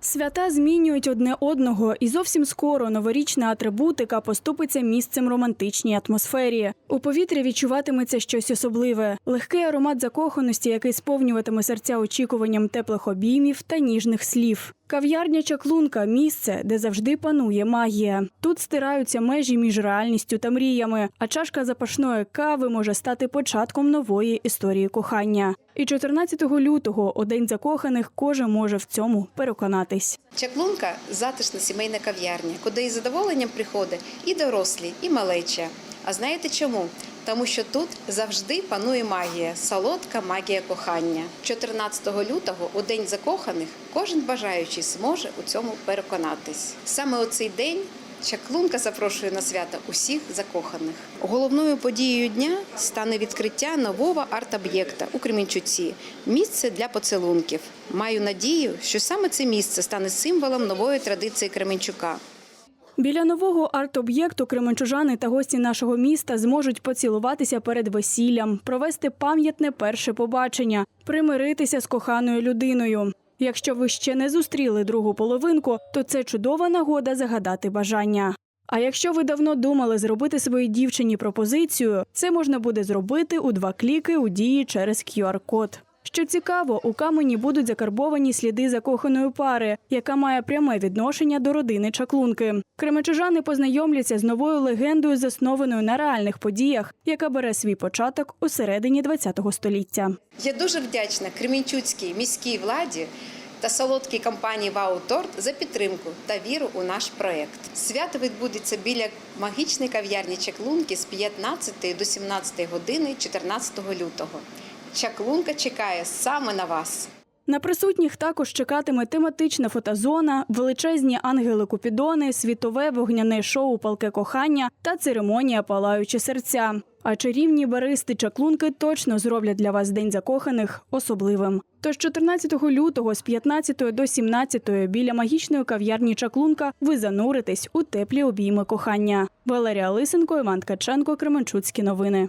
Свята змінюють одне одного, і зовсім скоро новорічна атрибутика поступиться місцем романтичній атмосфері. У повітрі відчуватиметься щось особливе, легкий аромат закоханості, який сповнюватиме серця очікуванням теплих обіймів та ніжних слів. Кав'ярня чаклунка місце, де завжди панує магія. Тут стираються межі між реальністю та мріями, а чашка запашної кави може стати початком нової історії кохання. І 14 лютого, у день закоханих, кожен може в цьому переконатись. Чаклунка затишна сімейна кав'ярня, куди із задоволенням приходить і дорослі, і малеча. А знаєте чому? Тому що тут завжди панує магія, солодка магія кохання. 14 лютого, у день закоханих, кожен бажаючий зможе у цьому переконатись. Саме у цей день чаклунка запрошує на свято усіх закоханих. Головною подією дня стане відкриття нового арт-об'єкта у Кременчуці місце для поцілунків. Маю надію, що саме це місце стане символом нової традиції Кременчука. Біля нового арт-об'єкту кременчужани та гості нашого міста зможуть поцілуватися перед весіллям, провести пам'ятне перше побачення, примиритися з коханою людиною. Якщо ви ще не зустріли другу половинку, то це чудова нагода загадати бажання. А якщо ви давно думали зробити своїй дівчині пропозицію, це можна буде зробити у два кліки у дії через QR-код. Що цікаво, у камені будуть закарбовані сліди закоханої пари, яка має пряме відношення до родини чаклунки. Кременчужани познайомляться з новою легендою, заснованою на реальних подіях, яка бере свій початок у середині ХХ століття. Я дуже вдячна Кременчуцькій міській владі та солодкій компанії Вау Торт за підтримку та віру у наш проект. Свято відбудеться біля магічної кав'ярні Чаклунки з 15 до 17 години 14 лютого. Чаклунка чекає саме на вас. На присутніх також чекатиме тематична фотозона, величезні ангели-купідони, світове вогняне шоу Палке кохання та церемонія Палаючі серця. А чарівні баристи чаклунки точно зроблять для вас день закоханих особливим. Тож 14 лютого з 15 до 17 біля магічної кав'ярні чаклунка ви зануритесь у теплі обійми кохання. Валерія Лисенко, Іван Ткаченко, Кременчуцькі новини.